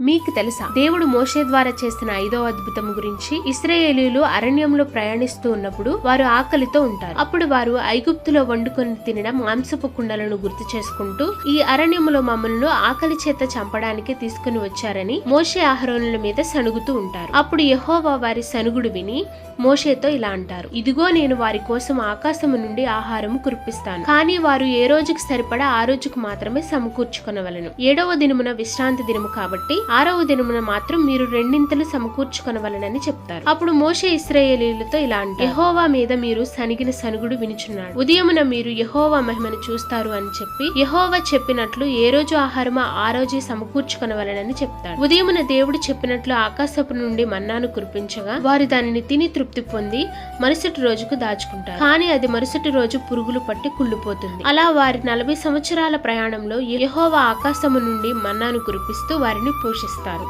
మీకు తెలుసా? దేవుడు మోషే ద్వారా చేసిన ఐదో అద్భుతం గురించి ఇస్రాయేలీలు అరణ్యంలో ప్రయాణిస్తూ ఉన్నప్పుడు వారు ఆకలితో ఉంటారు. అప్పుడు వారు ఐగుప్తులో వండుకొని తినడం మాంసపు కుండలను గుర్తు చేసుకుంటూ ఈ అరణ్యములో మమ్మల్ని ఆకలి చేత చంపడానికి తీసుకుని వచ్చారని మోషే ఆహరణల మీద సనుగుతూ ఉంటారు. అప్పుడు యహోవా వారి సనుగుడు విని మోషేతో ఇలా అంటారు. ఇదిగో నేను వారి కోసం ఆకాశము నుండి ఆహారము కురిపిస్తాను. కానీ వారు ఏ రోజుకి సరిపడా ఆ రోజుకు మాత్రమే సమకూర్చుకొనవలను. ఏడవ దినమున విశ్రాంతి దినము కాబట్టి ఆరవ దినమున మాత్రం మీరు రెండింతలు సమకూర్చుకొనవలనని చెప్తారు. అప్పుడు మోషే ఇస్రాయేలీలతో ఇలా అంటే యహోవా మీద మీరు సనిగిన సనుగుడు వినుచున్నాడు. ఉదయమున మీరు యహోవా మహిమను చూస్తారు అని చెప్పి యహోవా చెప్పినట్లు ఏ రోజు ఆహారమా ఆ రోజే సమకూర్చుకొనవలనని చెప్తాడు. ఉదయమున దేవుడు చెప్పినట్లు ఆకాశపు నుండి మన్నాను కురిపించగా వారు దానిని తిని తృప్తి పొంది మరుసటి రోజుకు దాచుకుంటారు. కానీ అది మరుసటి రోజు పురుగులు పట్టి కుళ్ళిపోతుంది. అలా వారి నలభై సంవత్సరాల ప్రయాణంలో యహోవా ఆకాశము నుండి మన్నాను కురిపిస్తూ వారిని పోషిస్తారు